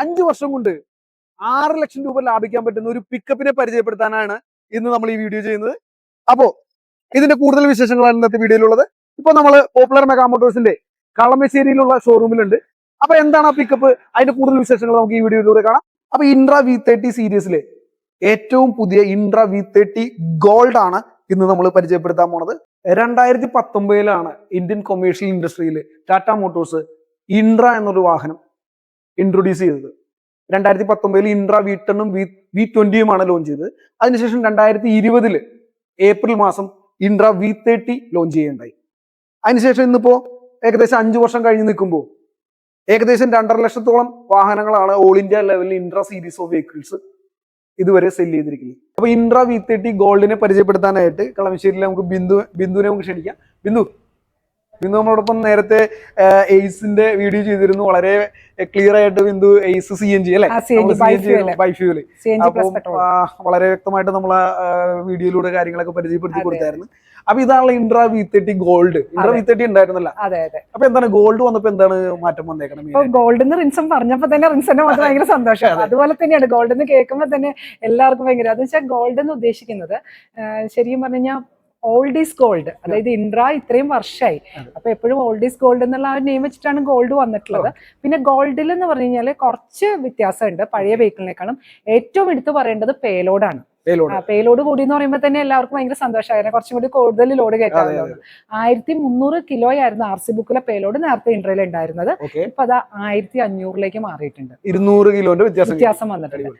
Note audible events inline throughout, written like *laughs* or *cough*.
അഞ്ചു വർഷം കൊണ്ട് ആറ് ലക്ഷം രൂപ ലാഭിക്കാൻ പറ്റുന്ന ഒരു പിക്കപ്പിനെ പരിചയപ്പെടുത്താനാണ് ഇന്ന് നമ്മൾ ഈ വീഡിയോ ചെയ്യുന്നത്. അപ്പോ ഇതിന്റെ കൂടുതൽ വിശേഷങ്ങളാണ് ഇന്നത്തെ വീഡിയോയിലുള്ളത് ഇപ്പൊ നമ്മൾ പോപ്പുലർ മെഗാ മോട്ടോഴ്സിന്റെ കളമശ്ശേരിയിലുള്ള ഷോറൂമിലുണ്ട് അപ്പൊ എന്താണ് ആ പിക്കപ്പ് അതിന്റെ കൂടുതൽ വിശേഷങ്ങൾ നമുക്ക് ഈ വീഡിയോയിലൂടെ കാണാം. അപ്പൊ ഇൻട്ര വി തേർട്ടി സീരീസിലെ ഏറ്റവും പുതിയ ഇൻട്ര വി തേർട്ടി ഗോൾഡ് ആണ് ഇന്ന് നമ്മൾ പരിചയപ്പെടുത്താൻ പോണത്. രണ്ടായിരത്തി പത്തൊമ്പതിലാണ് ഇന്ത്യൻ കൊമേഴ്ഷ്യൽ ഇൻഡസ്ട്രിയിൽ ടാറ്റ മോട്ടോഴ്സ് ഇൻട്ര എന്നൊരു വാഹനം ഇൻട്രൊഡ്യൂസ് ചെയ്തത്. രണ്ടായിരത്തി പത്തൊമ്പതിൽ ഇൻട്ര വി ടെണ്ണും വി വി ട്വന്റിയുമാണ് ലോഞ്ച് ചെയ്തത്. അതിനുശേഷം രണ്ടായിരത്തി ഇരുപതിൽ ഏപ്രിൽ മാസം ഇൻട്ര വി തേർട്ടി ലോഞ്ച് ചെയ്യുകയുണ്ടായി. അതിനുശേഷം ഇന്നിപ്പോ ഏകദേശം അഞ്ചു വർഷം കഴിഞ്ഞ് നിൽക്കുമ്പോൾ ഏകദേശം രണ്ടര ലക്ഷത്തോളം വാഹനങ്ങളാണ് ഓൾ ഇന്ത്യ ലെവലിൽ ഇൻട്ര സീരീസ് ഓഫ് വെഹിക്കിൾസ് ഇതുവരെ സെൽ ചെയ്തിരിക്കുന്നത്. അപ്പൊ ഇൻട്ര വി തേർട്ടി ഗോൾഡിനെ പരിചയപ്പെടുത്താനായിട്ട് കളമശ്ശേരിയിൽ നമുക്ക് ബിന്ദു ബിന്ദുവിനെ നമുക്ക് ക്ഷണിക്കാം. ബിന്ദു ബിന്ദു നമ്മളോടൊപ്പം നേരത്തെ എയ്സിന്റെ വീഡിയോ ചെയ്തിരുന്നു. വളരെ ക്ലിയർ ആയിട്ട് Bindu Ace C N G അല്ലെ. ബൈഫ്യൂൽ സി പ്ലസ് അപ്പം വളരെ വ്യക്തമായിട്ട് നമ്മൾ വീഡിയോയിലൂടെ കാര്യങ്ങളൊക്കെ പരിചയപ്പെടുത്തി കൊടുത്തായിരുന്നു. അപ്പൊ ഇതാണല്ലോ Intra V thirty gold Intra. V thirty ഉണ്ടായിരുന്നല്ല. അപ്പൊ എന്താണ് ഗോൾഡ് വന്നപ്പോ എന്താണ് മാറ്റം വന്നേക്കണം ഗോൾഡ് ഗോൾഡിന് റിൻസം പറഞ്ഞപ്പോ തന്നെ റിൻസിന്റെ മാത്രം ഭയങ്കര സന്തോഷം. അതെ. അതുപോലെ തന്നെയാണ് ഗോൾഡ് എന്ന് കേൾക്കുമ്പോ തന്നെ എല്ലാവർക്കും ഭയങ്കര അത് വെച്ചാൽ ഗോൾഡ് എന്ന് ഉദ്ദേശിക്കുന്നത് ശരിക്കും പറഞ്ഞു കഴിഞ്ഞാൽ ഓൾഡ് ഈസ് ഗോൾഡ് അതായത് ഇൻട്ര ഇത്രയും വർഷമായി. അപ്പൊ എപ്പോഴും ഓൾഡ് ഈസ് ഗോൾഡ് എന്നുള്ള ആ നെയിം വെച്ചിട്ടാണ് ഗോൾഡ് വന്നിട്ടുള്ളത്. പിന്നെ ഗോൾഡിൽ എന്ന് പറഞ്ഞു കഴിഞ്ഞാൽ കുറച്ച് വ്യത്യാസമുണ്ട് പഴയ വെഹിക്കിളിനേക്കാളും ഏറ്റവും എടുത്തു പറയേണ്ടത് പേലോഡാണ് പേലോഡ് കൂടി എന്ന് പറയുമ്പോൾ തന്നെ എല്ലാവർക്കും ഭയങ്കര സന്തോഷമായിരുന്നു കുറച്ചും കൂടി കൂടുതൽ ലോഡ് കയറ്റാറുണ്ട് ആയിരത്തി മുന്നൂറ് കിലോ ആയിരുന്നു ആർ സി ബുക്കിലെ പേലോഡ് നേരത്തെ ഇൻട്രയിൽ ഉണ്ടായിരുന്നത്. ഇപ്പൊ അത് ആയിരത്തി അഞ്ഞൂറിലേക്ക് മാറിയിട്ടുണ്ട്. ഇരുന്നൂറ് കിലോന്റെ വ്യത്യാസം വന്നിട്ടുണ്ട്.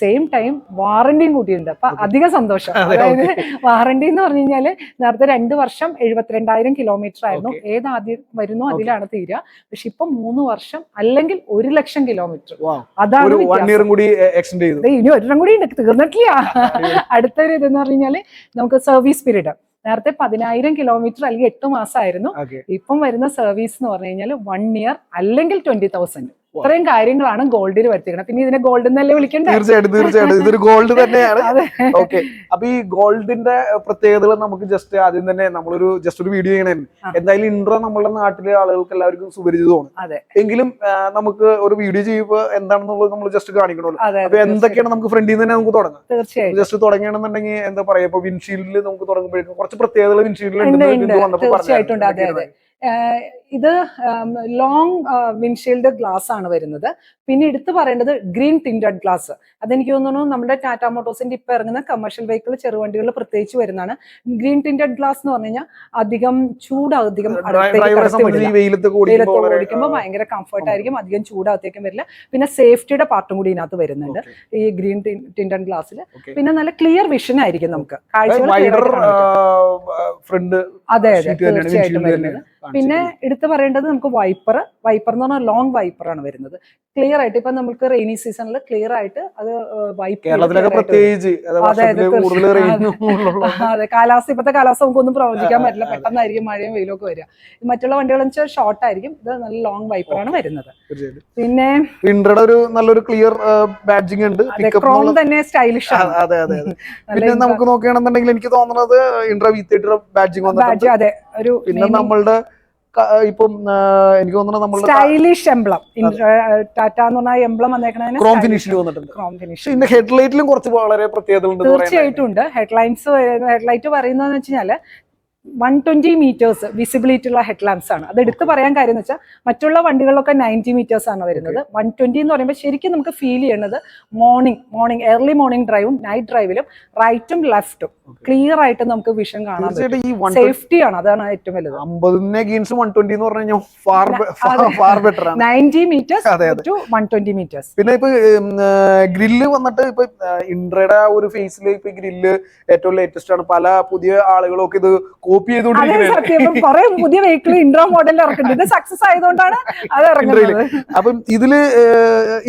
സെയിം ടൈം വാറണ്ടിയും കൂട്ടിയിട്ടുണ്ട്. അപ്പൊ. അധിക സന്തോഷം. അതായത് വാറണ്ടി എന്ന് പറഞ്ഞു കഴിഞ്ഞാൽ നേരത്തെ രണ്ട് വർഷം എഴുപത്തിരണ്ടായിരം കിലോമീറ്റർ ആയിരുന്നു. ഏതാദ്യം ഏത് ആദ്യം വരുന്നോ അതിലാണ് തീരുക. പക്ഷെ ഇപ്പൊ മൂന്ന് വർഷം അല്ലെങ്കിൽ ഒരു ലക്ഷം കിലോമീറ്റർ. അതാണ് ഇനി ഒരെണ്ണം കൂടി ഉണ്ട്. തീർന്നിട്ടില്ല. *laughs* അടുത്തൊരു ഇതെന്ന് പറഞ്ഞു കഴിഞ്ഞാൽ നമുക്ക് സർവീസ് പീരീഡ് നേരത്തെ പതിനായിരം കിലോമീറ്റർ അല്ലെങ്കിൽ എട്ട് മാസമായിരുന്നു ഇപ്പം വരുന്ന സർവീസ് എന്ന് പറഞ്ഞു കഴിഞ്ഞാൽ വൺ ഇയർ അല്ലെങ്കിൽ ട്വന്റി തൗസൻഡ് ഇത്രയും കാര്യങ്ങളാണ് ഗോൾഡിൽ വരുത്തിക്കുന്നത് പിന്നെ ഇതിനെ ഗോൾഡ് എന്നല്ലേ വിളിക്കേണ്ടത് തീർച്ചയായിട്ടും തീർച്ചയായിട്ടും. ഇതൊരു ഗോൾഡ് തന്നെയാണ്. ഓക്കെ അപ്പൊ ഈ ഗോൾഡിന്റെ പ്രത്യേകതകൾ നമുക്ക് ജസ്റ്റ് ആദ്യം തന്നെ നമ്മളൊരു ജസ്റ്റ് ഒരു വീഡിയോ ചെയ്യണേ. എന്തായാലും ഇൻട്രോ നമ്മുടെ നാട്ടിലെ ആളുകൾക്ക് എല്ലാവർക്കും സുപരിചിതമാണ്. എങ്കിലും നമുക്ക് ഒരു വീഡിയോ ചെയ്യുമ്പോൾ എന്താണെന്നുള്ളത് നമ്മൾ ജസ്റ്റ് കാണിക്കണമല്ലോ. അപ്പൊ എന്തൊക്കെയാണ് നമുക്ക് ഫ്രണ്ടിൽ നിന്ന് തന്നെ നമുക്ക് തുടങ്ങാം. തീർച്ചയായും ജസ്റ്റ് തുടങ്ങുകയാണെന്നുണ്ടെങ്കിൽ എന്താ പറയാ ഇപ്പൊ വിൻഷീൽഡിൽ നമുക്ക് തുടങ്ങുമ്പോഴേക്കും കുറച്ച് പ്രത്യേകതകൾ വിൻഷീൽഡിൽ. തീർച്ചയായിട്ടും ഇത് ലോങ് വിൻഷീൽഡ് ഗ്ലാസ് ആണ് വരുന്നത്. പിന്നെ എടുത്തു പറയേണ്ടത് ഗ്രീൻ ടിന്റഡ് ഗ്ലാസ് അതെനിക്ക് തോന്നുന്നു നമ്മുടെ ടാറ്റാ മോട്ടോഴ്സിന്റെ ഇപ്പൊ ഇറങ്ങുന്ന കമേഴ്ഷ്യൽ വെഹിക്കിൾ ചെറുവണ്ടികളിൽ പ്രത്യേകിച്ച് വരുന്നതാണ്. ഗ്രീൻ ടിന്റഡ് ഗ്ലാസ് എന്ന് പറഞ്ഞു കഴിഞ്ഞാൽ അധികം ചൂട് അധികം. വെയിലത്ത് ഓടിക്കുമ്പോൾ ഭയങ്കര കംഫർട്ട് ആയിരിക്കും അധികം ചൂടകത്തേക്കും വരില്ല. പിന്നെ സേഫ്റ്റിയുടെ പാർട്ടും കൂടി ഇതിനകത്ത് വരുന്നുണ്ട്. ഈ ഗ്രീൻ ടിന്റഡ് ഗ്ലാസ്സിൽ പിന്നെ നല്ല ക്ലിയർ വിഷൻ ആയിരിക്കും നമുക്ക്. കാഴ്ചകൾ. ഫ്രണ്ട് അതെ അതെ തീർച്ചയായിട്ടും വരുന്നത്. പിന്നെ കാണിച്ചിരിക്കുന്നത്. പറയേണ്ടത് നമുക്ക് വൈപ്പർ വൈപ്പർ എന്ന് പറഞ്ഞാൽ ലോങ് വൈപ്പർ ആണ് വരുന്നത്. ക്ലിയർ ആയിട്ട് ഇപ്പൊ നമുക്ക് റെയിനി സീസണിൽ ക്ലിയർ ആയിട്ട് അത് വൈപ്പ് കേരളത്തിലൊക്കെ പ്രത്യേകിച്ച് അത് കാലാവസ്ഥ ഇപ്പത്തെ കാലാവസ്ഥ നമുക്കൊന്നും പ്രവചിക്കാൻ പറ്റില്ല. പെട്ടെന്നായിരിക്കും മഴയും വെയിലൊക്കെ ഒക്കെ വരിക. മറ്റുള്ള വണ്ടികൾ വെച്ചാൽ ഷോർട്ട് ആയിരിക്കും. ഇത് നല്ല ലോങ് വൈപ്പർ ആണ് വരുന്നത്. പിന്നെ ഇൻട്രയുടെ ഒരു നല്ലൊരു ക്ലിയർ ബാഡ്ജിങ് ഉണ്ട്. ക്രോം തന്നെ സ്റ്റൈലിഷ് ആണ്. അതെ അതെ *laughs* പിന്നെ നമുക്ക് നോക്കുകയാണെന്നുണ്ടെങ്കിൽ എനിക്ക് തോന്നുന്നത് ഇൻട്ര വി തേർട്ടിയുടെ ബാഡ്ജിങ് വന്നിട്ടുണ്ട്. അതെ. ഒരു പിന്നെ നമ്മളുടെ ഇപ്പം എനിക്ക് തോന്നുന്നത് നമ്മൾ സ്റ്റൈലിഷ് എംബ്ലം ടാറ്റ എന്ന് പറഞ്ഞ എംബ്ലം വന്നേക്കണതിന് ക്രോം ഫിനിഷിൽ വന്നിട്ടുണ്ട്. ക്രോം ഫിനിഷ് ഇതിന്റെ ഹെഡ്ലൈറ്റിലും കുറച്ച് വളരെ പ്രത്യേകത ഉണ്ട് തീർച്ചയായിട്ടും ഉണ്ട്. ഹെഡ്ലൈൻസ് ഹെഡ്ലൈറ്റ് പറയുന്നതെന്ന് വെച്ച് കഴിഞ്ഞാൽ വൺ ട്വന്റി മീറ്റേഴ്സ് വിസിബിലിറ്റി ഉള്ള ഹെഡ് ഹെഡ്ലാമ്പ്സ് ആണ്. അത് എടുത്ത് പറയാൻ കാര്യം എന്ന് വെച്ചാൽ മറ്റുള്ള വണ്ടികളിലൊക്കെ നയന്റി മീറ്റേഴ്സ് ആണ് വരുന്നത്. വൺ ട്വന്റി എന്ന് പറയുമ്പോൾ ശരിക്കും നമുക്ക് ഫീൽ ചെയ്യുന്നത് മോർണിംഗ് മോർണിംഗ് ഏർലി മോർണിംഗ് ഡ്രൈവും നൈറ്റ് ഡ്രൈവിലും റൈറ്റും ലെഫ്റ്റും ക്ലിയർ ആയിട്ട് നമുക്ക് വിഷൻ കാണാൻ പറ്റും. സേഫ്റ്റി ആണ് അതാണ് ഏറ്റവും വലുത്. Ninety metres. To one twenty metres പിന്നെ ഇപ്പൊ ഗ്രില്ല് വന്നിട്ട് ഇപ്പൊ ഇൻട്രയുടെ ഒരു ഫേസിൽ ഇപ്പൊ ഗ്രില്ല് ഏറ്റവും ലേറ്റസ്റ്റ് ആണ്. പല പുതിയ ആളുകളൊക്കെ ഇത് കോപ്പി ചെയ്തുകൊണ്ടിരിക്കുന്നത്. കുറെ പുതിയ വെഹിക്കിൾ ഇൻട്രോ മോഡൽ ഇറക്കുന്നുണ്ട്. ഇത് സക്സസ് ആയതുകൊണ്ടാണ് അത് ഇറങ്ങുന്നത്. അപ്പം ഇതിൽ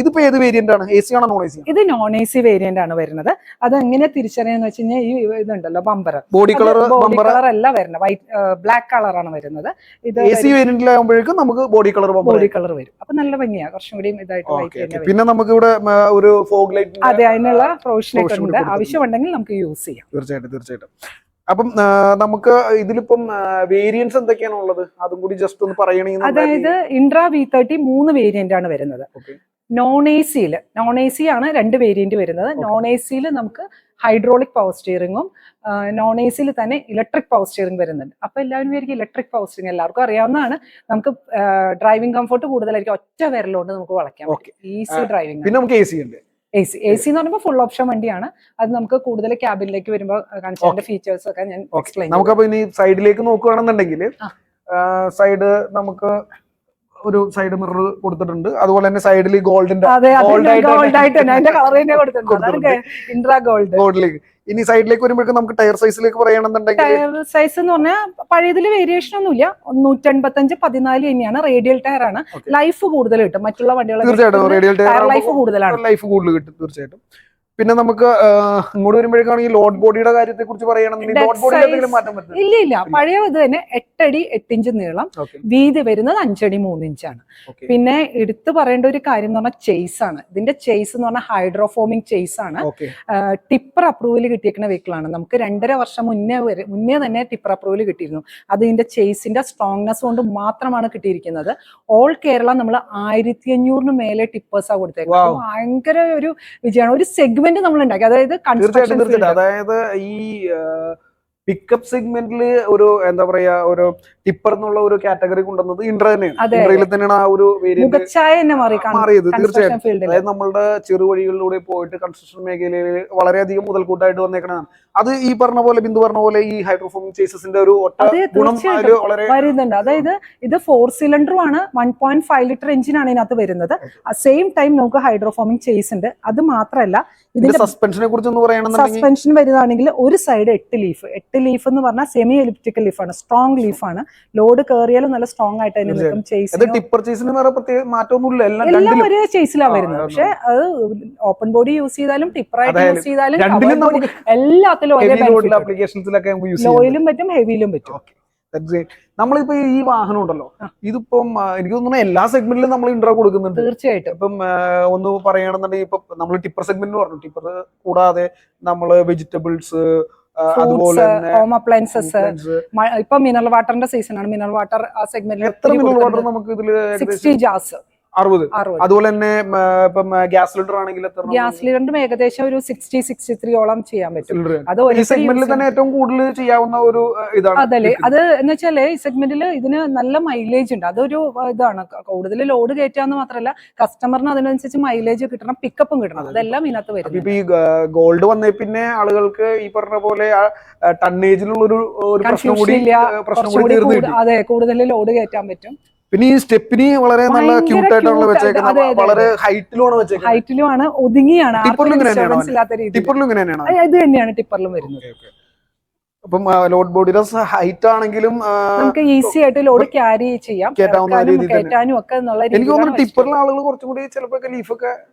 ഇതിപ്പോ ഏത് വേരിയന്റ് ആണ്? എ സി ആണോ നോൺ എ സി ഇത് നോൺ എ സി വേരിയന്റ് ആണ് വരുന്നത്. അത് എങ്ങനെ തിരിച്ചറിയാന്ന് വെച്ച് കഴിഞ്ഞാൽ ഈ ഇതുണ്ടല്ലോ bumper body colour body bumper colour അല്ല വരുന്നത്. വൈറ്റ് ബ്ലാക്ക് കളറാണ് വരുന്നത്. ഇത് എ സി വേരിയന്റിലാകുമ്പോഴേക്കും നമുക്ക് ബോഡി കളർ ബോഡി കളർ വരും. അപ്പൊ നല്ല ഭംഗിയാണ് കുറച്ചും കൂടി ഇതായിട്ട് വൈറ്റ് പിന്നെ നമുക്ക് ഇവിടെ ഒരു ഫോഗ് ലൈറ്റ് അതെ അതിനുള്ള പ്രൊവിഷൻ ഉണ്ട്. ആവശ്യമുണ്ടെങ്കിൽ നമുക്ക് യൂസ് ചെയ്യാം. തീർച്ചയായിട്ടും തീർച്ചയായിട്ടും. അപ്പം നമുക്ക് ഇതിലിപ്പം വേരിയൻസ് എന്തൊക്കെയാണ് ഉള്ളത് അതും കൂടി ജസ്റ്റ് ഒന്ന് അതായത് ഇൻട്രാ വി തേർട്ടി മൂന്ന് വേരിയന്റ് ആണ് വരുന്നത്. നോൺ എ സിയിൽ നോൺ എ സി ആണ് രണ്ട് വേരിയന്റ് വരുന്നത്. നോൺ എ സിയിൽ നമുക്ക് ഹൈഡ്രോളിക് പവർ സ്റ്റിയറിങ്ങും നോൺ എ സിയിൽ തന്നെ ഇലക്ട്രിക് പവർ സ്റ്റിയറിംഗ് വരുന്നുണ്ട്. അപ്പൊ എല്ലാവരും വിചാരിക്കും ഇലക്ട്രിക് പവർ സ്റ്റിയറിംഗ് എല്ലാവർക്കും അറിയാവുന്നതാണ്. നമുക്ക് ഡ്രൈവിംഗ് കംഫർട്ട് കൂടുതലായിരിക്കും. ഒറ്റ വിരലുകൊണ്ട് നമുക്ക് വളയ്ക്കാം. ഈസി ഡ്രൈവിംഗ് പിന്നെ നമുക്ക് എ സി ഉണ്ട്. എ സി എ സി എന്ന് പറയുമ്പോൾ ഫുൾ ഓപ്ഷൻ വണ്ടിയാണ്. അത് നമുക്ക് കൂടുതൽ ക്യാബിനിലേക്ക് വരുമ്പോൾ കാണിച്ചതിന്റെ ഫീച്ചേഴ്സ് ഒക്കെ ഞാൻ എക്സ്പ്ലെയിൻ നമുക്കപ്പോ ഇനി സൈഡിലേക്ക് നോക്കുകയാണെന്നുണ്ടെങ്കിൽ സൈഡ് നമുക്ക് ഒരു സൈഡ് മിറർ കൊടുത്തിട്ടുണ്ട്. അതുപോലെ തന്നെ സൈഡിൽ ഗോൾഡിന്റെ ഗോൾഡ് ആയിട്ട് ഇൻട്രാ ഗോൾഡിലേക്ക് ഇനി സൈഡിലേക്ക് വരുമ്പോഴേക്കും നമുക്ക് ടയർ സൈസിലേക്ക് പറയണമെന്നുണ്ടെങ്കിൽ ടയർ സൈസ് എന്ന് പറഞ്ഞാൽ പഴയതിൽ വേരിയേഷൻ ഒന്നുമില്ല. നൂറ്റൻപത്തഞ്ച് പതിനാല് തന്നെയാണ്. റേഡിയൽ ടയർ ആണ്. ലൈഫ് കൂടുതൽ കിട്ടും. മറ്റുള്ള വണ്ടികൾ തീർച്ചയായിട്ടും. റേഡിയൽ ടയർ ലൈഫ് കൂടുതലാണ്. ലൈഫ് കൂടുതൽ കിട്ടും. തീർച്ചയായിട്ടും. പിന്നെ നമുക്ക് ഇങ്ങോട്ട് വരുമ്പോഴേക്കാണെങ്കിൽ ലോഡ് ബോഡിയുടെ കാര്യത്തെ കുറിച്ച് പറയണമെങ്കിൽ ലോഡ് ബോഡിയിൽ എന്തെങ്കിലും മാറ്റം ഇല്ല ഇല്ല. പഴയ ഇത് തന്നെ എട്ടടി എട്ടിഞ്ച് നീളം. വീതി വരുന്നത് അഞ്ചടി മൂന്നിഞ്ചാണ്. പിന്നെ എടുത്തു പറയേണ്ട ഒരു കാര്യം എന്ന് പറഞ്ഞാൽ ചെയ്സ് ആണ്. ഇതിന്റെ ചെയ്സ് എന്ന് പറഞ്ഞാൽ ഹൈഡ്രോഫോമിംഗ് ചെയ്സ് ആണ്. ടിപ്പർ അപ്രൂവൽ കിട്ടിയിരിക്കുന്ന വെഹിക്കിൾ ആണ്. നമുക്ക് രണ്ടര വർഷം മുന്നേ വരെ മുന്നേ തന്നെ ടിപ്പർ അപ്രൂവൽ കിട്ടിയിരുന്നു. അത് ഇതിന്റെ ചെയ്സിന്റെ സ്ട്രോങ്നെസ് കൊണ്ട് മാത്രമാണ് കിട്ടിയിരിക്കുന്നത്. ഓൾ കേരള നമ്മൾ ആയിരത്തി അഞ്ഞൂറിന് മേലെ ടിപ്പേഴ്സാണ് കൊടുത്തേക്കുന്നത്. ഭയങ്കര ഒരു വിജയമാണ്. ഒരു സെഗ്മെന്റ് നമ്മൾ ഉണ്ടാക്കി അതായത് തീർച്ചയായിട്ടും തീർച്ചയായിട്ടും. അതായത് ഈ പിക്കപ്പ് സെഗ്മെന്റിൽ ഒരു എന്താ പറയാ ഒരു ടിപ്പർ എന്നുള്ള ഒരു കാറ്റഗറി കൊണ്ടുവന്നത് ഇൻട്ര തന്നെയാണ്. ഇൻട്രയിൽ തന്നെയാണ് ആ ഒരു മാറിയത് തീർച്ചയായിട്ടും. അതായത് നമ്മളുടെ ചെറുവഴികളിലൂടെ പോയിട്ട് കൺസ്ട്രക്ഷൻ മേഖലയിൽ വളരെയധികം മുതൽക്കൂട്ടായിട്ട് വന്നേക്കണതാണ്. അത് ഈ പറഞ്ഞ പോലെ ബിന്ദു പറഞ്ഞ പോലെ ഈ ഹൈഡ്രോഫോമിക് ചേസസിന്റെ ഒരു ഗുണം വരുന്നുണ്ട്. അതായത് ഇത് ഫോർ സിലിണ്ടറും ആണ് വൺ പോയിന്റ് ഫൈവ് ലിറ്റർ എഞ്ചിനാണ് ഇതിനകത്ത് വരുന്നത്. സെയിം ടൈം നമുക്ക് ഹൈഡ്രോഫോമിംഗ് ചേസ് ഉണ്ട്. അത് മാത്രമല്ല ഇതിന്റെ സസ്പെൻഷനെ കുറിച്ച് സസ്പെൻഷൻ വരുന്നതാണെങ്കിൽ ഒരു സൈഡ് എട്ട് ലീഫ് എട്ട് ലീഫ് എന്ന് പറഞ്ഞാൽ സെമി എലിപ്റ്റിക്കൽ ലീഫാണ് സ്ട്രോങ് ലീഫാണ് ലോഡ് കയറിയാലും നല്ല സ്ട്രോങ് ആയിട്ട് തന്നെ നിൽക്കും. എല്ലാം ഒരേ ചേസിലാണ് വരുന്നത്. പക്ഷെ അത് ഓപ്പൺ ബോഡി യൂസ് ചെയ്താലും ടിപ്പറായിട്ട് യൂസ് ചെയ്താലും എല്ലാത്തിലും ഒരേ ലോയിലും പറ്റും. ഹെവിയിലും പറ്റും. നമ്മളിപ്പോ ഈ വാഹനം ഉണ്ടല്ലോ. ഇതിപ്പം എനിക്ക് തോന്നുന്നു എല്ലാ സെഗ്മെന്റിലും നമ്മൾ ഇൻട്രോ കൊടുക്കുന്നുണ്ട്. തീർച്ചയായിട്ടും. ഇപ്പം ഒന്ന് പറയുകയാണെന്നുണ്ടെങ്കിൽ ഇപ്പൊ നമ്മൾ ടിപ്പർ സെഗ്മെന്റ് പറഞ്ഞു. ടിപ്പർ കൂടാതെ നമ്മൾ വെജിറ്റബിൾസ് അതുപോലെ ഹോം അപ്ലയൻസസ്. ഇപ്പൊ മിനറൽ വാട്ടറിന്റെ സീസൺ ആണ്. മിനറൽ വാട്ടർ ആ സെഗ്മെന്റിൽ എത്ര മിനറൽ വാട്ടർ നമുക്ക് ഇതിൽ സിക്സ്റ്റി ജാസ് അറുപത്. അതുപോലെ തന്നെ ഇപ്പം ഗ്യാസ് സിലിണ്ടർ ആണെങ്കിൽ ഗ്യാസ് സിലിണ്ടറും ഏകദേശം ഒരു സിക്സ്റ്റി സിക്സ്റ്റി ത്രീയോളം ചെയ്യാൻ പറ്റും. അത് ഈ സെഗ്മെന്റിൽ തന്നെ ഏറ്റവും കൂടുതൽ ചെയ്യാവുന്ന ഒരു ഇതാണ് അതല്ലേ. അത് എന്ന് വെച്ചാൽ ഈ സെഗ്മെന്റിൽ ഇതിന് നല്ല മൈലേജ് ഉണ്ട്. അതൊരു ഇതാണ്. കൂടുതൽ ലോഡ് കയറ്റാന്ന് മാത്രമല്ല കസ്റ്റമറിന് അതിനനുസരിച്ച് മൈലേജ് കിട്ടണം പിക്കപ്പും കിട്ടണം. അതെല്ലാം ഇതിനകത്ത് വരും ഇപ്പൊ ഈ ഗോൾഡ് വന്നേ പിന്നെ ആളുകൾക്ക് ഈ പറഞ്ഞ പോലെ ടണ്ണേജിലുള്ള ഒരു പ്രശ്നം കൂടി അതെ കൂടുതൽ ലോഡ് കയറ്റാൻ പറ്റും. പിന്നെ ഈ സ്റ്റെപ്പിനി വളരെ നല്ല ക്യൂട്ട് ആയിട്ടാണ് വെച്ചേക്കുന്നത്. വളരെ ഹൈറ്റിലുമാണ് വെച്ചേക്കുന്നത്. ഹൈറ്റിലും ഹൈറ്റിലുമാണ് ഒതുങ്ങിയാണ്. ടിപ്പറിലും ഇങ്ങനെ തന്നെയാണോ ഇത് തന്നെയാണ് ടിപ്പറിലും വരുന്നത്. അപ്പം ലോഡ് ബോഡിയുടെ ഹൈറ്റ് ആണെങ്കിലും നമുക്ക് ഈസി ആയിട്ട് ലോഡ് ക്യാരി ചെയ്യാം. കയറ്റാനും ഒക്കെ എനിക്ക് തോന്നുന്നു ടിപ്പറിലെ ആളുകൾ കുറച്ചും കൂടി ചിലപ്പോ ലീഫൊക്കെ ആഡ്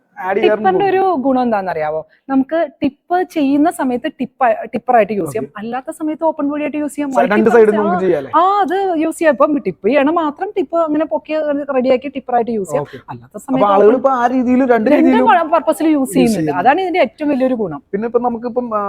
ടിപ്പറിന്റെ ഒരു ഗുണം എന്താണെന്നറിയാവോ? നമുക്ക് ടിപ്പ് ചെയ്യുന്ന സമയത്ത് ടിപ്പ് ടിപ്പറായിട്ട് യൂസ് ചെയ്യാം. അല്ലാത്ത സമയത്ത് ഓപ്പൺ ബോഡി ആയിട്ട് യൂസ് ചെയ്യാം. നമുക്ക് ആ അത് യൂസ് ചെയ്യാം. ഇപ്പം ടിപ്പ് ചെയ്യണം മാത്രം ടിപ്പ് അങ്ങനെ പൊക്കി റെഡിയാക്കി ടിപ്പറായിട്ട് യൂസ് ചെയ്യാം. അല്ലാത്ത സമയത്ത് രണ്ട് പർപ്പസിൽ യൂസ് ചെയ്യുന്നുണ്ട്. അതാണ് ഇതിന്റെ ഏറ്റവും വലിയൊരു ഗുണം. പിന്നെ ഇപ്പൊ നമുക്കിപ്പം ആ,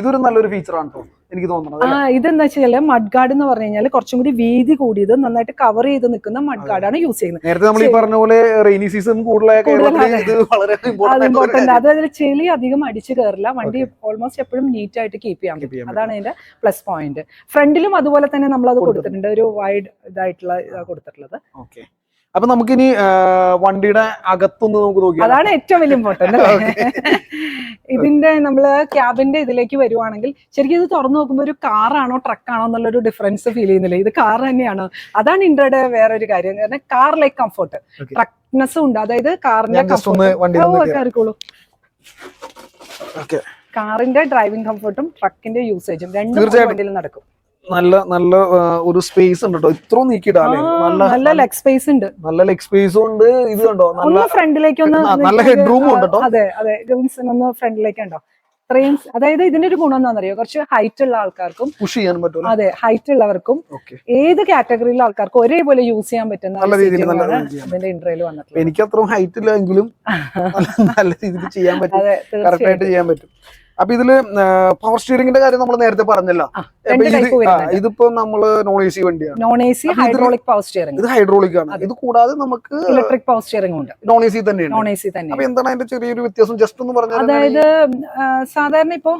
ഇതൊരു നല്ലൊരു ഫീച്ചറാണ് കേട്ടോ എനിക്ക് തോന്നുന്നത് ആ ഇതെന്താ വെച്ചാൽ മഡ് ഗാർഡ് എന്ന് പറഞ്ഞു കഴിഞ്ഞാൽ കുറച്ചും കൂടി വീതി കൂടിയത് നന്നായിട്ട് കവർ ചെയ്ത് നിൽക്കുന്ന മഡ് ആണ് യൂസ് ചെയ്യുന്നത്. നേരത്തെ നമ്മൾ ഈ പറഞ്ഞ പോലെ റെയിനി സീസൺ കൂടുതലായിട്ട് ഇമ്പോർട്ടന്റ് ഇമ്പോർട്ടന്റ് അത്. അതിൽ ചെളി അധികം അടിച്ചു കയറില്ല. വണ്ടി ഓൾമോസ്റ്റ് എപ്പോഴും നീറ്റ് ആയിട്ട് കീപ്പ് ചെയ്യാൻ പറ്റും. അതാണ് അതിന്റെ പ്ലസ് പോയിന്റ് ഫ്രണ്ടിലും അതുപോലെ തന്നെ നമ്മൾ അത് കൊടുത്തിട്ടുണ്ട്. ഒരു വൈഡ് ഇതായിട്ടുള്ള ഇതാ കൊടുത്തിട്ടുള്ളത്. ഓക്കെ അപ്പൊ നമുക്കിനി വണ്ടിയുടെ അകത്തൊന്ന് നമുക്ക് നോക്കിയാൽ അതാണ് ഏറ്റവും വലിയ ഇമ്പോർട്ടന്റ് *laughs* ഇതിന്റെ നമ്മൾ ക്യാബിന്റെ ഇതിലേക്ക് വരുവാണെങ്കിൽ ശരിക്കും ഇത് തുറന്നു നോക്കുമ്പോൾ ഒരു കാറാണോ ട്രക്കാണോ എന്നുള്ളൊരു ഡിഫറൻസ് ഫീൽ ചെയ്യുന്നില്ല. ഇത് കാർ തന്നെയാണ്. അതാണ് ഇന്ത്യയുടെ ഒരു കാര്യം. കാരണം കാർ ലൈക്ക് കംഫർട്ട്. ട്രക്നെസ്സും ഉണ്ട്. അതായത് കാറിന്റെ കയറിക്കോളൂ കാറിന്റെ ഡ്രൈവിംഗ് കംഫർട്ടും ട്രക്കിന്റെ യൂസേജും രണ്ടും നടക്കും. നല്ല നല്ല ഒരു സ്പേസ് ഉണ്ട് കേട്ടോ ഇത്ര നീക്കിയിടാല്ലേ ആ, നല്ല ലെഗ് സ്പേസ് ഉണ്ട്. നല്ല ലെഗ് സ്പേസും ഉണ്ട്. ഇത് കണ്ടോ? നല്ല ഫ്രണ്ടിലേക്ക് ഒന്ന് നല്ല ഹെഡ് റൂമും ഉണ്ട് കേട്ടോ. അതെ അതെ. ഒന്ന് ഫ്രണ്ടിലേക്ക് ഉണ്ടോ? ഇത്രയും അതായത് ഇതിന്റെ ഒരു ഗുണം എന്താണെന്നറിയോ? കുറച്ച് ഹൈറ്റ് ഉള്ള ആൾക്കാർക്കും പുഷ് ചെയ്യാൻ പറ്റും അതെ ഹൈറ്റ് ഉള്ളവർക്കും ഏത് കാറ്റഗറിയിലെ ആൾക്കാർക്കും ഒരേപോലെ യൂസ് ചെയ്യാൻ പറ്റുന്ന നല്ല രീതിയിൽ ഇതിന്റെ ഇന്റർവ്യൂൽ വന്നിട്ടുണ്ട് എനിക്ക് അത്രയും ഹൈറ്റ് ഇല്ലെങ്കിലും *laughs* നല്ല- രീതിയിൽ ചെയ്യാൻ പറ്റും. കറക്റ്റ് ആയിട്ട് ചെയ്യാൻ പറ്റും. അപ്പൊ ഇതിൽ പവർ സ്റ്റിയറിംഗിന്റെ കാര്യം നമ്മൾ നേരത്തെ പറഞ്ഞല്ലോ. ഇതിപ്പോ നമ്മൾ നോൺ എ സി വണ്ടിയാണ് non A C hydraulic power steering ഇത് ഹൈഡ്രോളിക് ആണ്. ഇത് കൂടാതെ നമുക്ക് ഇലക്ട്രിക് പവർ സ്റ്റിയറിംഗ് ഉണ്ട്. നോൺ എ സി തന്നെയാണ് നോൺ എ സി തന്നെ അപ്പൊ എന്താണ് അതിന്റെ ചെറിയൊരു വ്യത്യാസം? ജസ്റ്റ് ഒന്ന് പറഞ്ഞാൽ അതായത് സാധാരണ ഇപ്പോ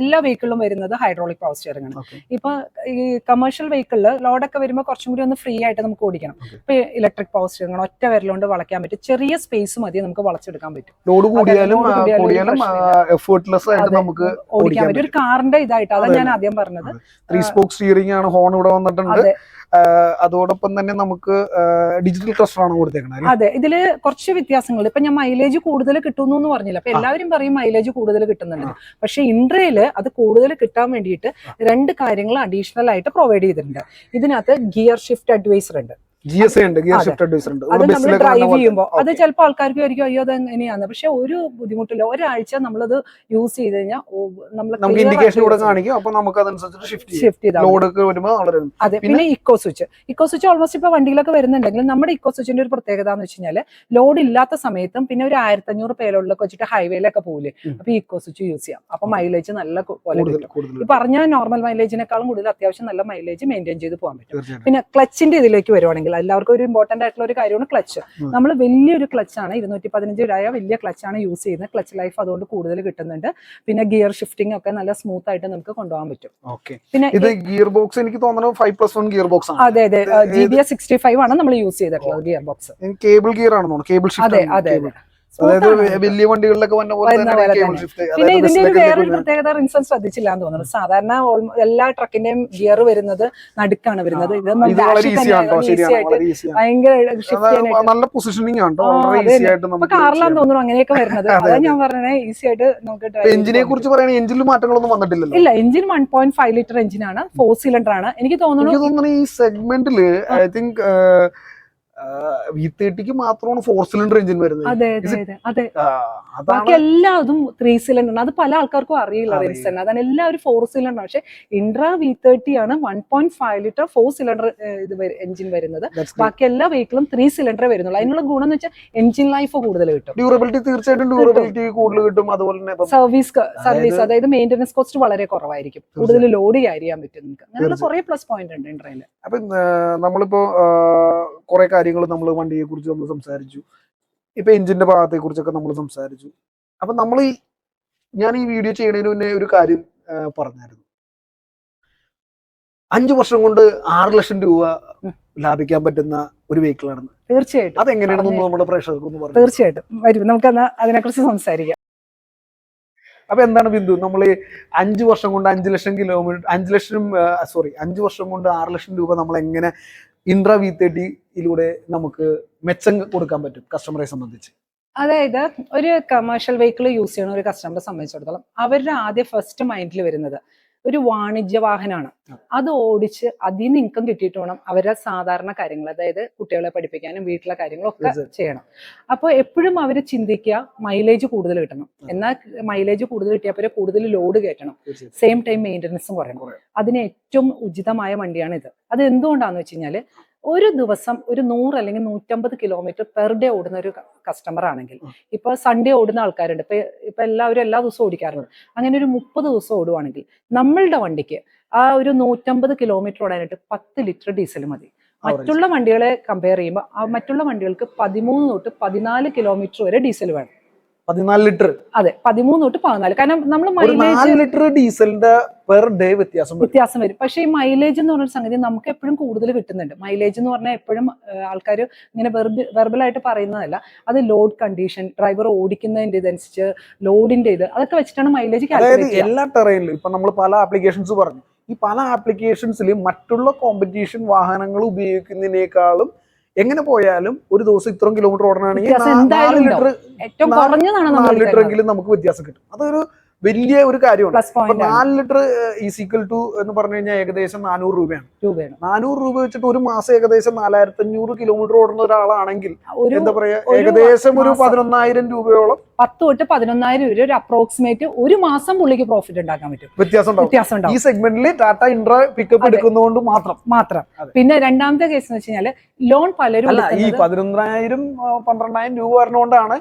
എല്ലാ വെഹിക്കിളിലും വരുന്നത് ഹൈഡ്രോളിക് പവർ സ്റ്റിയറിംഗ് ആണ്. ഇപ്പൊ ഈ കമേഴ്ഷ്യൽ വെഹിക്കിളിൽ ലോഡൊക്കെ വരുമ്പോൾ കുറച്ചും കൂടി ഒന്ന് ഫ്രീ ആയിട്ട് നമുക്ക് ഓടിക്കണം. ഇപ്പൊ ഇലക്ട്രിക് പവർ സ്റ്റിയറിംഗ് ഒറ്റ വിരലുകൊണ്ട് വളയ്ക്കാൻ പറ്റും. ചെറിയ സ്പേസ് മതി നമുക്ക് വളച്ചെടുക്കാൻ പറ്റും. ലോഡ് കൂടിയാലും load എഫേർട്ട്ലെസ് ആയിട്ട് നമുക്ക് ഓടിക്കാൻ പറ്റും. ഒരു കാറിന്റെ ഇതായിട്ട് അതാണ് ഞാൻ ആദ്യം പറഞ്ഞത്. ത്രീ സ്പോക്ക് സ്റ്റിയറിംഗ് ആണ് ഹോൺ ഇവിടെ വന്നിട്ടുണ്ട്. അതോടൊപ്പം തന്നെ നമുക്ക് ഡിജിറ്റൽ ക്ലസ്റ്റർ ആണ് കൊടുത്തേക്കുന്നത് അതെ ഇതിൽ കുറച്ച് വ്യത്യാസങ്ങൾ ഇപ്പൊ ഞാൻ മൈലേജ് കൂടുതൽ കിട്ടുന്നു എന്ന് പറഞ്ഞില്ല. അപ്പൊ എല്ലാവരും പറയും മൈലേജ് കൂടുതൽ കിട്ടുന്നുണ്ട്. പക്ഷെ ഇൻട്രയിൽ അത് കൂടുതൽ കിട്ടാൻ വേണ്ടിയിട്ട് രണ്ട് കാര്യങ്ങൾ അഡീഷണൽ ആയിട്ട് പ്രൊവൈഡ് ചെയ്തിട്ടുണ്ട്. ഇതിനകത്ത് ഗിയർ ഷിഫ്റ്റ് അഡ്വൈസർ ഉണ്ട്. ജി എസ് ഉണ്ട് ഗിയർ അതെ. ഷിഫ്റ്റ് അഡ്വൈസർ ഉണ്ട്. അത് നമ്മൾ ഡ്രൈവ് ചെയ്യുമ്പോൾ അത്. ചിലപ്പോൾ ആൾക്കാർക്ക് ആയിരിക്കും അയ്യോ അത് എങ്ങനെയാന്ന് പക്ഷെ ഒരു ബുദ്ധിമുട്ടില്ല. ഒരാഴ്ച നമ്മളത് യൂസ് ചെയ്ത് കഴിഞ്ഞാൽ നമ്മൾ ഇൻഡിക്കേഷൻ കൂടെ കാണിക്കും അപ്പൊ നമുക്ക് അതനുസരിച്ച് ഷിഫ്റ്റ് ചെയ്യാം. ഷിഫ്റ്റ് ചെയ്താൽ ലോഡ് ഒക്കെ വരുമ്പോൾ അതെ പിന്നെ eco switch eco switch almost ഇപ്പൊ വണ്ടിയിലൊക്കെ വരുന്നുണ്ടെങ്കിലും നമ്മുടെ ഇക്കോ സ്വിച്ചിന്റെ ഒരു പ്രത്യേകത എന്ന് വെച്ച് കഴിഞ്ഞാൽ ലോഡ് ഇല്ലാത്ത സമയത്തും പിന്നെ ഒരു ആയിരത്തി അഞ്ഞൂറ് പേലോഡിലൊക്കെ വെച്ചിട്ട് ഹൈവേയിലൊക്കെ പോകില്ലേ. അപ്പൊ ഇക്കോ സ്വിച്ച് യൂസ് ചെയ്യാം. അപ്പൊ മൈലേജ് നല്ല പോലെ ഈ പറഞ്ഞ നോർമൽ മൈലേജിനേക്കാളും കൂടുതൽ അത്യാവശ്യം നല്ല മൈലേജ് മെയിന്റെയിൻ ചെയ്ത് പോകാൻ പറ്റും. പിന്നെ ക്ലച്ചിന്റെ ഇതിലേക്ക് വരുവാണെങ്കിൽ എല്ലാവർക്കും ഒരു ഇമ്പോർട്ടന്റ് ആയിട്ടുള്ള ഒരു കാര്യമാണ് ക്ലച്ച് നമ്മൾ വലിയൊരു ക്ലച്ചാണ് ഇരുന്നൂറ്റി പതിനഞ്ച് രൂപ വലിയ ക്ലച്ചാണ് യൂസ് ചെയ്യുന്നത്. ക്ലച്ച് ലൈഫ് അതുകൊണ്ട് കൂടുതൽ കിട്ടുന്നുണ്ട്. പിന്നെ ഗിയർ ഷിഫ്റ്റിംഗ് ഒക്കെ നല്ല സ്മൂത്ത് ആയിട്ട് നമുക്ക് കൊണ്ടുപോകാൻ പറ്റും. ഓക്കെ പിന്നെ ഇത് ഗിയർ ബോക്സ് എനിക്ക് തോന്നുന്നു five plus one gear box ആണ്. അതെ അതെ. G B S sixty five ആണ് നമ്മൾ യൂസ് ചെയ്തിട്ടുള്ളത് ഗിയർ ബോക്സ് കേബിൾ ഗിയർ ആണെന്ന് തോന്നുന്നു. കേബിൾ അതെ അതെ അതായത്. വലിയ വണ്ടികളിലൊക്കെ വന്ന പോലെ പിന്നെ ഇതിന്റെ ഒരു വേറൊരു പ്രത്യേകത റിൻസൺ ശ്രദ്ധിച്ചില്ല എന്ന് തോന്നുന്നു സാധാരണ എല്ലാ ട്രക്കിന്റെയും ഗിയർ വരുന്നത് നടുക്കാണ് വരുന്നത്. ഇത് നല്ല പൊസിഷനിങ് ആണ് കാറിലാന്ന് തോന്നുന്നു അങ്ങനെയൊക്കെ *laughs* വരുന്നത്. അതെ, ഞാൻ പറഞ്ഞത് ഈസി ആയിട്ട് നമുക്ക് എഞ്ചിനെ കുറിച്ച് പറയുകയാണെങ്കിൽ എഞ്ചിനിൽ മാറ്റങ്ങളൊന്നും വന്നിട്ടില്ല ഇല്ല engine one point five litre എഞ്ചിനാണ് ഫോർ സിലിണ്ടർ ആണ്. എനിക്ക് തോന്നുന്നു എനിക്ക് തോന്നുന്നു ഈ സെഗ്മെന്റിൽ ഐ തിങ്ക് വി തേർട്ടിക്ക് മാത്രമാണ് ഫോർ സിലിണ്ടർ എഞ്ചിൻ വരുന്നത്. അതെ അതെ ബാക്കി എല്ലാതും ത്രീ സിലിണ്ടർ അത് പല ആൾക്കാർക്കും അറിയില്ല. റിൻസൺ അതാണ് എല്ലാവരും ഫോർ സിലിണ്ടർ പക്ഷെ ഇൻട്രാ വി തേർട്ടി ആണ് one point five litre four cylinder ഇത് എഞ്ചിൻ വരുന്നത്. ബാക്കി എല്ലാ വെഹിക്കിളും ത്രീ സിലിണ്ടർ വരുന്നുള്ളൂ. അതിനുള്ള ഗുണം എന്ന് വെച്ചാൽ എഞ്ചിൻ ലൈഫ് കൂടുതൽ കിട്ടും. ഡ്യൂറബിലിറ്റി തീർച്ചയായിട്ടും ഡ്യൂറബിലിറ്റി കൂടുതൽ കിട്ടും. അതുപോലെ തന്നെ സർവീസ് സർവീസ് അതായത് മെയിന്റനൻസ് കോസ്റ്റ് വളരെ കുറവായിരിക്കും. കൂടുതൽ ലോഡ് ക്യാരി ചെയ്യാൻ പറ്റും. നിങ്ങൾക്ക് അങ്ങനെയുള്ള. കുറെ പ്ലസ് പോയിന്റ് ഉണ്ട് ഇൻട്രയിൽ അപ്പൊ നമ്മളിപ്പോ കുറെ കാര്യങ്ങൾ നമ്മൾ വണ്ടിയെ കുറിച്ച് നമ്മൾ സംസാരിച്ചു. ഇപ്പൊ എഞ്ചിന്റെ ഭാഗത്തെ കുറിച്ചൊക്കെ നമ്മൾ സംസാരിച്ചു. അപ്പൊ നമ്മൾ ഈ ഞാൻ ഈ വീഡിയോ ചെയ്യുന്നതിന് മുന്നേ ഒരു കാര്യം പറഞ്ഞായിരുന്നു. അഞ്ചു വർഷം കൊണ്ട് ആറ് ലക്ഷം രൂപ ലാഭിക്കാൻ പറ്റുന്ന ഒരു വെഹിക്കിൾ ആണെന്ന് തീർച്ചയായിട്ടും. അതെങ്ങനെയാണെന്ന് നമ്മുടെ പ്രേക്ഷകർക്ക് ഒന്ന് പറഞ്ഞു തീർച്ചയായിട്ടും. വരും നമുക്ക് എന്നാ അതിനെക്കുറിച്ച് സംസാരിക്കാം. അപ്പൊ എന്താണ് ബിന്ദു? നമ്മൾ അഞ്ചു വർഷം കൊണ്ട് അഞ്ചു ലക്ഷം കിലോമീറ്റർ അഞ്ചു ലക്ഷം സോറി അഞ്ചു വർഷം കൊണ്ട് ആറ് ലക്ഷം രൂപ നമ്മൾ എങ്ങനെ ഇൻട്രാ വി തേർട്ടിയിലൂടെ നമുക്ക് മെച്ചം കൊടുക്കാൻ പറ്റും കസ്റ്റമറെ സംബന്ധിച്ച്. അതായത് ഒരു കമേഴ്ഷ്യൽ വെഹിക്കിൾ യൂസ് ചെയ്യുന്ന ഒരു കസ്റ്റമറെ സംബന്ധിച്ചിടത്തോളം അവരുടെ ആദ്യ ഫസ്റ്റ് മൈൻഡിൽ വരുന്നത് ഒരു വാണിജ്യ വാഹനമാണ് അത് ഓടിച്ച് അതിൽ നിന്ന് ഇൻകം കിട്ടിയിട്ട് വേണം അവരുടെ സാധാരണ കാര്യങ്ങൾ അതായത് കുട്ടികളെ പഠിപ്പിക്കാനും വീട്ടിലെ കാര്യങ്ങളൊക്കെ. ചെയ്യണം. അപ്പോൾ എപ്പോഴും അവർ ചിന്തിക്കുക മൈലേജ് കൂടുതൽ കിട്ടണം. എന്നാൽ മൈലേജ് കൂടുതൽ കിട്ടിയപ്പോൾ കൂടുതൽ ലോഡ് കയറ്റണം. സെയിം ടൈം മെയിന്റനൻസും കുറയണം. കുറയണം. അതിന് ഏറ്റവും ഉചിതമായ വണ്ടിയാണ് ഇത് അത് എന്തുകൊണ്ടാന്ന് വെച്ച് കഴിഞ്ഞാൽ ഒരു ദിവസം ഒരു നൂറ് അല്ലെങ്കിൽ നൂറ്റമ്പത് കിലോമീറ്റർ പെർ ഡേ ഓടുന്ന ഒരു കസ്റ്റമർ ആണെങ്കിൽ. ഇപ്പൊ സൺഡേ ഓടുന്ന ആൾക്കാരുണ്ട്. ഇപ്പൊ ഇപ്പൊ എല്ലാവരും എല്ലാ ദിവസവും ഓടിക്കാറുണ്ട്. അങ്ങനെ ഒരു മുപ്പത് ദിവസം ഓടുവാണെങ്കിൽ നമ്മളുടെ വണ്ടിക്ക് ആ ഒരു നൂറ്റമ്പത് കിലോമീറ്റർ ഓടാനായിട്ട് പത്ത് ലിറ്റർ ഡീസൽ മതി. മറ്റുള്ള വണ്ടികളെ കമ്പയർ ചെയ്യുമ്പോൾ ആ മറ്റുള്ള വണ്ടികൾക്ക് പതിമൂന്ന് തൊട്ട് പതിനാല് കിലോമീറ്റർ വരെ ഡീസൽ വേണം. പതിനാല് ലിറ്റർ. അതെ പതിമൂന്ന് തൊട്ട് പതിനാല്. കാരണം നമ്മൾ മൈലേജ് ലിറ്റർ ഡീസലിന്റെ പെർ ഡേ വ്യത്യാസം വരും. വ്യത്യാസം വരും. പക്ഷേ ഈ മൈലേജ് എന്ന് പറഞ്ഞ സംഗതി നമുക്ക് എപ്പോഴും കൂടുതൽ കിട്ടുന്നുണ്ട്. മൈലേജ് എന്ന് പറഞ്ഞാൽ എപ്പോഴും ആൾക്കാർ ഇങ്ങനെ വെർബ് വെർബലായിട്ട് പറയുന്നതല്ല. അത് ലോഡ് കണ്ടീഷൻ ഡ്രൈവർ ഓടിക്കുന്നതിന്റെ ഇതനുസരിച്ച് ലോഡിന്റെ ഇത് അതൊക്കെ വെച്ചിട്ടാണ് മൈലേജ് അതായത് എല്ലാ ടെറയിലും ഇപ്പൊ നമ്മൾ പല ആപ്ലിക്കേഷൻസ് പറഞ്ഞു. ഈ പല ആപ്ലിക്കേഷൻസിലും മറ്റുള്ള കോമ്പറ്റീഷൻ വാഹനങ്ങൾ ഉപയോഗിക്കുന്നതിനേക്കാളും എങ്ങനെ പോയാലും ഒരു ദിവസം ഇത്രയും കിലോമീറ്റർ ഓടണമെങ്കിൽ നാല് ലിറ്റർ നാല് ലിറ്റർ എങ്കിലും നമുക്ക് വ്യത്യാസം കിട്ടും. അതൊരു വലിയ ഒരു കാര്യമാണ്. നാല് ലിറ്റർ ഈസിക്വൽ ടു എന്ന് പറഞ്ഞു കഴിഞ്ഞാൽ ഏകദേശം നാനൂറ് രൂപയാണ്. നാനൂറ് രൂപ വെച്ചിട്ട് ഒരു മാസം ഏകദേശം നാലായിരത്തി അഞ്ഞൂറ് കിലോമീറ്റർ ഓടുന്ന ഒരാളാണെങ്കിൽ എന്താ പറയാ ഏകദേശം ഒരു. പതിനൊന്നായിരം രൂപയോളം പത്ത് തൊട്ട് പതിനൊന്നായിരം രൂപ ഒരു അപ്രോക്സിമേറ്റ് ഒരു മാസം പുള്ളിക്ക് പ്രോഫിറ്റ് ഉണ്ടാക്കാൻ പറ്റും. വ്യത്യാസം വ്യത്യാസം ഈ സെഗ്മെന്റിൽ ടാറ്റ ഇൻട്ര പിക്കപ്പ് എടുക്കുന്നതുകൊണ്ട് മാത്രം. മാത്രം. പിന്നെ രണ്ടാമത്തെ കേസ് എന്ന് വെച്ച് കഴിഞ്ഞാൽ ലോൺ പലരും അല്ല ഈ പതിനൊന്നായിരം പന്ത്രണ്ടായിരം രൂപ വരണോണ്ടാണ്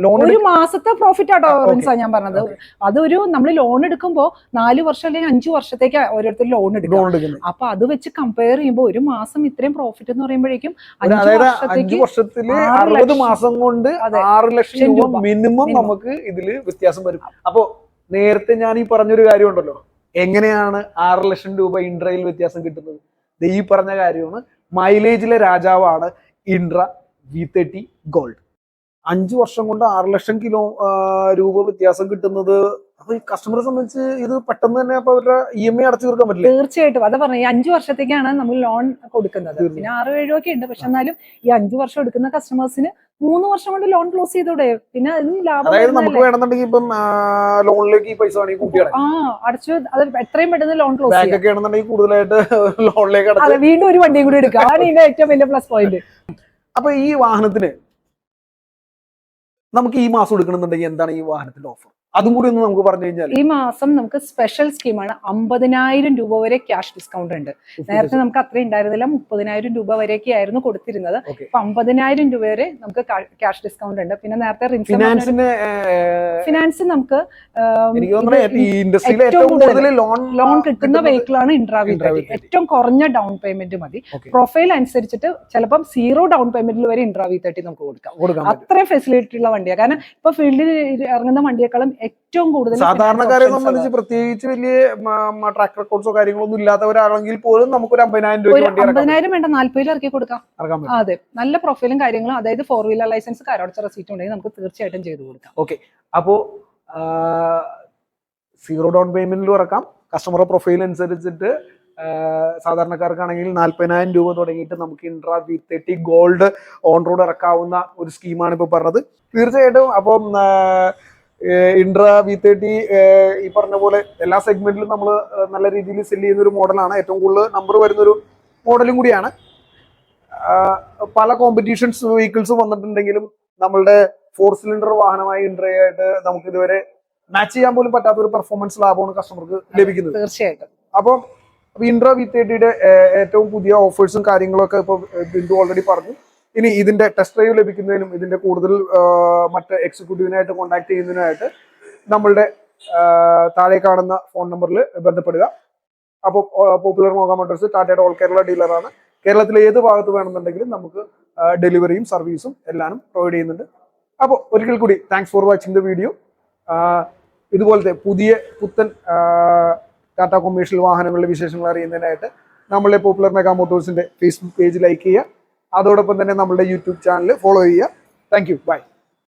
ലോൺ ഒരു മാസത്തെ പ്രോഫിറ്റ് ആട്ടോ ആ, ഞാൻ പറഞ്ഞത്. അതൊരു നമ്മൾ ലോൺ എടുക്കുമ്പോൾ നാല് വർഷം അല്ലെങ്കിൽ അഞ്ചു വർഷത്തേക്ക് ഓരോരുത്തർ ലോൺ എടുക്കും അപ്പൊ അത് വെച്ച് കമ്പയർ ചെയ്യുമ്പോൾ ഒരു മാസം ഇത്രയും പ്രോഫിറ്റ് എന്ന് പറയുമ്പോഴേക്കും അഞ്ചു ആറ് അറുപത്. മാസം കൊണ്ട്. ആറ് ലക്ഷം രൂപ. മിനിമം നമുക്ക് ഇതിൽ വ്യത്യാസം വരും. അപ്പോ നേരത്തെ ഞാൻ ഈ പറഞ്ഞൊരു കാര്യം ഉണ്ടല്ലോ എങ്ങനെയാണ് ആറ് ലക്ഷം രൂപ ഇൻട്രയിൽ വ്യത്യാസം കിട്ടുന്നത്? ഈ പറഞ്ഞ കാര്യമാണ്. മൈലേജിലെ രാജാവാണ് ഇൻട്ര വി തേർട്ടി ഗോൾഡ്. അഞ്ചു വർഷം കൊണ്ട് ആറ് ലക്ഷം കിലോ രൂപ വ്യത്യാസം കിട്ടുന്നത് അപ്പൊ ഈ കസ്റ്റമറെ സംബന്ധിച്ച് ഇത് പെട്ടെന്ന് തന്നെ അപ്പൊ അവരുടെ ഇ എം ഐ അടച്ചു തീർക്കാൻ പറ്റില്ല? തീർച്ചയായിട്ടും. അതാ പറഞ്ഞ ഈ അഞ്ചു വർഷത്തേക്കാണ് നമ്മൾ ലോൺ കൊടുക്കുന്നത്. പിന്നെ ആറ് ഏഴോ ഒക്കെ ഉണ്ട്. പക്ഷെ എന്നാലും ഈ അഞ്ചു വർഷം എടുക്കുന്ന കസ്റ്റമേഴ്സിന് മൂന്ന് വർഷം കൊണ്ട് ലോൺ ക്ലോസ് ചെയ്തോടെ? പിന്നെ അതിന് ലാഭം അതായത് നമുക്ക്? വേണമെന്നുണ്ടെങ്കിൽ ഇപ്പം ലോണിലേക്ക് ഈ പൈസ ആ അടച്ചു അത് എത്രയും പെട്ടെന്ന് ലോൺ ക്ലോസ് ബാങ്ക് ഒക്കെ ആണെന്നുണ്ടെങ്കിൽ കൂടുതലായിട്ട് ലോണിലേക്ക് അടച്ചു. അതെ വീണ്ടും ഒരു വണ്ടിയും കൂടി എടുക്കുക അതാണ് ഇതിന്റെ ഏറ്റവും വലിയ പ്ലസ് പോയിന്റ് അപ്പൊ ഈ വാഹനത്തിന് നമുക്ക് ഈ മാസം എടുക്കണമെന്നുണ്ടെങ്കിൽ എന്താണ് ഈ വാഹനത്തിന്റെ ഓഫർ അതും കൂടി ഒന്ന് നമുക്ക് പറഞ്ഞു കഴിഞ്ഞാൽ ഈ മാസം നമുക്ക് സ്പെഷ്യൽ സ്കീമാണ് അമ്പതിനായിരം രൂപ വരെ ക്യാഷ് ഡിസ്കൗണ്ട് ഉണ്ട്. നേരത്തെ നമുക്ക് അത്രയും ഉണ്ടായിരുന്നില്ല. മുപ്പതിനായിരം രൂപ വരെയൊക്കെ ആയിരുന്നു കൊടുത്തിരുന്നത്. അപ്പൊ അമ്പതിനായിരം രൂപ വരെ നമുക്ക് ക്യാഷ് ഡിസ്കൗണ്ട് ഉണ്ട്. പിന്നെ നേരത്തെ ഫിനാൻസ് നമുക്ക് ലോൺ കിട്ടുന്ന വെഹിക്കിൾ ആണ് ഇൻട്രാവി ഏറ്റവും കുറഞ്ഞ ഡൗൺ പേയ്മെന്റ് മതി. പ്രൊഫൈൽ അനുസരിച്ചിട്ട് ചിലപ്പം സീറോ ഡൗൺ പേയ്മെന്റിൽ വരെ ഇൻട്രാവി തേർട്ടി നമുക്ക് കൊടുക്കാം. അത്രയും ഫെസിലിറ്റി ഉള്ള വണ്ടിയാണ് കാരണം ഇപ്പൊ ഫീൽഡിൽ ഇറങ്ങുന്ന വണ്ടിയേക്കാളും ഏറ്റവും കൂടുതൽ സാധാരണക്കാരെ സംബന്ധിച്ച് പ്രത്യേകിച്ച് വലിയ ട്രാക്ക് റെക്കോർഡ്സോ കാര്യങ്ങളൊന്നും ഇല്ലാത്തവരാണെങ്കിൽ പോലും നമുക്ക് ഒരു അമ്പതിനായിരം രൂപ അമ്പതിനായിരം വേണ്ട നാല്പതിൽ ഇറക്കി കൊടുക്കാം. അതെ നല്ല പ്രൊഫൈലും കാര്യങ്ങളും അതായത് ഫോർ വീലർ ലൈസൻസ് കരോടച്ച റെസീറ്റ് ഉണ്ടെങ്കിൽ നമുക്ക് തീർച്ചയായിട്ടും ചെയ്തു കൊടുക്കാം. ഓക്കെ അപ്പോ സീറോ ഡൗൺ പേയ്മെന്റിൽ ഇറക്കാം. കസ്റ്റമർ പ്രൊഫൈൽ അനുസരിച്ചിട്ട് സാധാരണക്കാർക്കാണെങ്കിൽ നാല്പതിനായിരം രൂപ തുടങ്ങിയിട്ട് നമുക്ക് Intra V thirty gold on road ഇറക്കാവുന്ന ഒരു സ്കീമാണ് ഇപ്പോൾ പറഞ്ഞത്. തീർച്ചയായിട്ടും അപ്പം ഇൻട്ര വി തേർട്ടി ഈ പറഞ്ഞ പോലെ എല്ലാ സെഗ്മെന്റിലും നമ്മൾ നല്ല രീതിയിൽ സെൽ ചെയ്യുന്ന ഒരു മോഡലാണ് ഏറ്റവും കൂടുതൽ നമ്പർ വരുന്ന ഒരു മോഡലും കൂടിയാണ്. പല കോമ്പറ്റീഷൻസ് വെഹിക്കിൾസ് വന്നിട്ടുണ്ടെങ്കിലും നമ്മളുടെ ഫോർ സിലിണ്ടർ വാഹനമായ ഇൻട്രയായിട്ട് നമുക്ക് ഇതുവരെ മാച്ച് ചെയ്യാൻ പോലും പറ്റാത്ത ഒരു പെർഫോമൻസ് ലാഭമാണ് കസ്റ്റമർക്ക് ലഭിക്കുന്നത്. തീർച്ചയായിട്ടും. അപ്പോൾ ഇൻട്ര വി തേർട്ടിയുടെ ഏറ്റവും പുതിയ ഓഫേഴ്സും കാര്യങ്ങളൊക്കെ ഇപ്പോൾ ബിന്ദു ഓൾറെഡി പറഞ്ഞു. ഇനി ഇതിന്റെ ടെസ്റ്റ് ഡ്രൈവ് ലഭിക്കുന്നതിനും ഇതിന്റെ കൂടുതൽ മറ്റ് എക്സിക്യൂട്ടീവിനായിട്ട് കോൺടാക്ട് ചെയ്യുന്നതിനായിട്ട് നമ്മളുടെ താഴെ കാണുന്ന ഫോൺ നമ്പറിൽ ബന്ധപ്പെടുക. അപ്പോൾ പോപ്പുലർ മോഗ മോട്ടോഴ്സ് ടാറ്റയുടെ ഓൾ കേരള ഡീലറാണ് കേരളത്തിലെ ഏത് ഭാഗത്ത് വേണമെന്നുണ്ടെങ്കിലും നമുക്ക് ഡെലിവറിയും സർവീസും എല്ലാം പ്രൊവൈഡ് ചെയ്യുന്നുണ്ട്. അപ്പോൾ ഒരിക്കൽ കൂടി thanks for watching the video ഇതുപോലത്തെ പുതിയ പുത്തൻ ടാറ്റ കൊമേഴ്ഷ്യൽ വാഹനങ്ങളുടെ വിശേഷങ്ങൾ അറിയുന്നതിനായിട്ട് നമ്മളെ പോപ്പുലർ മെഗാ മോട്ടോഴ്സിന്റെ ഫേസ്ബുക്ക് പേജ് ലൈക്ക് ചെയ്യുക. അതോടൊപ്പം തന്നെ നമ്മളുടെ യൂട്യൂബ് ചാനൽ ഫോളോ ചെയ്യുക. Thank you bye